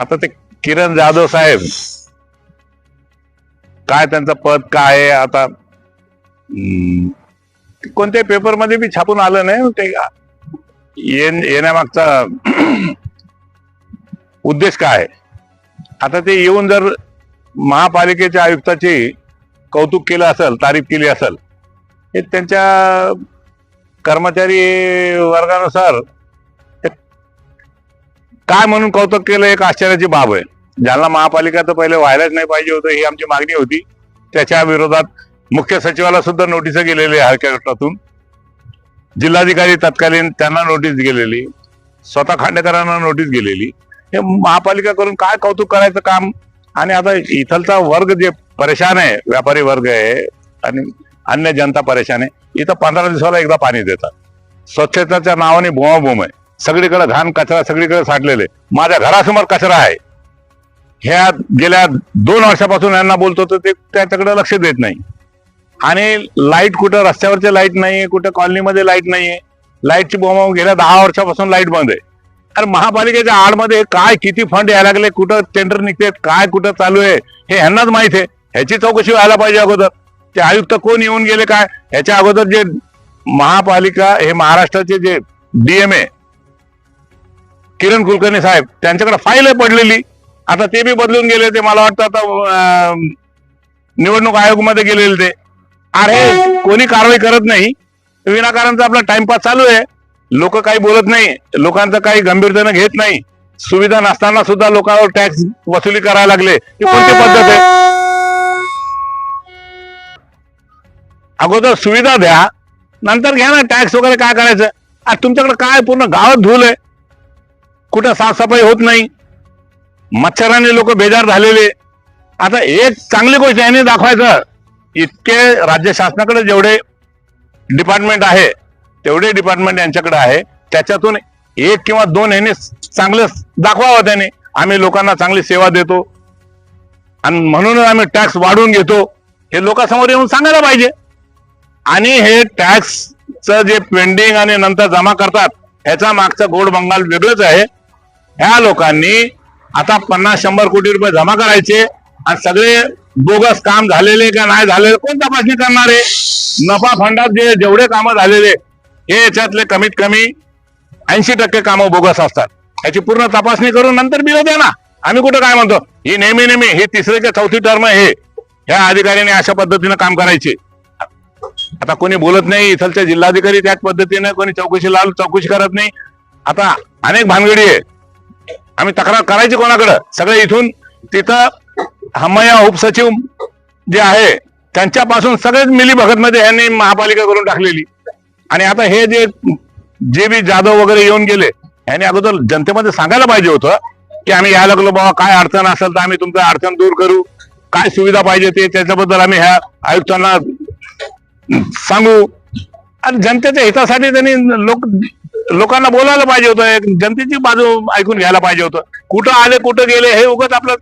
आता ते किरण जाधव साहेब काय त्यांचं पद काय आहे आता? कोणत्या कोणत्याही पेपरमध्ये बी छापून आलं नाही. ते येण्यामागचा उद्देश काय आहे? आता ते येऊन जर महापालिकेच्या आयुक्ताची कौतुक केलं असेल तारीफ केली असेल हे त्यांच्या कर्मचारी वर्गानुसार काय म्हणून कौतुक केलं एक आश्चर्याची बाब आहे. जालना महापालिका तर पहिले व्हायलाच नाही पाहिजे होतं ही आमची मागणी होती. त्याच्या विरोधात मुख्य सचिवाला सुद्धा नोटीस गेलेली हलक्या गटातून जिल्हाधिकारी तत्कालीन त्यांना नोटीस गेलेली. स्वतः खांडेकरांना नोटीस गेलेली. हे महापालिका करून काय कौतुक करायचं काम? आणि आता इथलचा वर्ग जे परेशान आहे व्यापारी वर्ग आहे आणि अन्य जनता परेशान आहे इथं पंधरा दिवसाला एकदा पाणी देतात. स्वच्छतेच्या नावाने बोमाबोम आहे. सगळीकडे घाण कचरा सगळीकडे साठलेले. माझ्या घरासमोर कचरा आहे. ह्या गेल्या दोन वर्षापासून यांना बोलतो तर ते त्याच्याकडे लक्ष देत नाही. आणि लाइट कुठं रस्त्यावरचे लाइट नाहीये कुठं कॉलनीमध्ये लाइट नाहीये. लाईटची बोंब गेल्या दहा वर्षापासून लाइट बंद आहे. अरे महापालिकेच्या आडमध्ये काय किती फंड यायला लागले कुठं टेंडर निघते काय कुठं चालू आहे हे ह्यांनाच माहीत आहे. ह्याची चौकशी व्हायला पाहिजे अगोदर. ते आयुक्त कोण येऊन गेले काय? ह्याच्या अगोदर जे महापालिका हे महाराष्ट्राचे जे डीएमए आहे किरण कुलकर्णी साहेब त्यांच्याकडे फाईल आहे पडलेली. आता ते बी बदलून गेले ते मला वाटतं आता निवडणूक आयोगमध्ये गेलेले ते. अरे कोणी कारवाई करत नाही. विनाकारणचा आपला टाइमपास चालू आहे. लोक काही बोलत नाही. लोकांचं काही गंभीरतेनं घेत नाही. सुविधा नसताना सुद्धा लोकांवर टॅक्स वसुली करायला लागले. ही कोणती पद्धत आहे? अगोदर सुविधा द्या. नंतर घ्या ना टॅक्स वगैरे काय करायचं? तुमच्याकडे काय पूर्ण गावात धूल आहे? कुठं साफसफाई होत नाही. मच्छराने लोक बेजार झालेले. आता एक चांगली गोष्ट यांनी दाखवायचं. इतके राज्य शासनाकडे जेवढे डिपार्टमेंट आहे तेवढे डिपार्टमेंट यांच्याकडे आहे. त्याच्यातून एक किंवा दोन याने चांगलं दाखवावं त्याने. आम्ही लोकांना चांगली सेवा देतो. आणि म्हणूनच आम्ही टॅक्स वाढवून घेतो. हे लोकांसमोर येऊन सांगायला पाहिजे. आणि हे टॅक्सचं जे पेंडिंग आणि नंतर जमा करतात ह्याचा मागचा गोड बंगाल वेगळंच आहे. ह्या लोकांनी आता पन्नास शंभर कोटी रुपये जमा करायचे आणि सगळे बोगस काम झालेले का नाही झालेले कोण तपासणी करणार आहे? नफा फंडात जे जेवढे कामं झालेले हे याच्यातले कमीत कमी ऐंशी टक्के कामं बोगस असतात. याची पूर्ण तपासणी करून नंतर बिल द्या ना. आम्ही कुठं काय म्हणतो? ही नेहमी नेहमी ही तिसरीच्या चौथी टर्म हे. ह्या अधिकाऱ्याने अशा पद्धतीनं काम करायचे. आता कोणी बोलत नाही इथलचे जिल्हाधिकारी त्याच पद्धतीने कोणी चौकशी लाल चौकशी करत नाही. आता अनेक भानगडी आहे. आम्ही तक्रार करायची कोणाकडं? सगळे इथून तिथं हमया उपसचिव जे आहे त्यांच्यापासून सगळेच मिली मध्ये यांनी महापालिका करून टाकलेली. आणि आता हे जे जे बी जाधव वगैरे येऊन गेले यांनी अगोदर जनतेमध्ये सांगायला पाहिजे होतं की आम्ही यायला लागलो बाबा काय अडचण असेल तर आम्ही तुमचं अडचण दूर करू. काय सुविधा पाहिजे ते त्याच्याबद्दल आम्ही ह्या आयुक्तांना सांगू. आणि जनतेच्या हितासाठी त्यांनी लोक लोकांना बोलायला पाहिजे होतं एक जनतेची बाजू ऐकून घ्यायला पाहिजे होतं. कुठं आले कुठं गेले हे उगत आपलं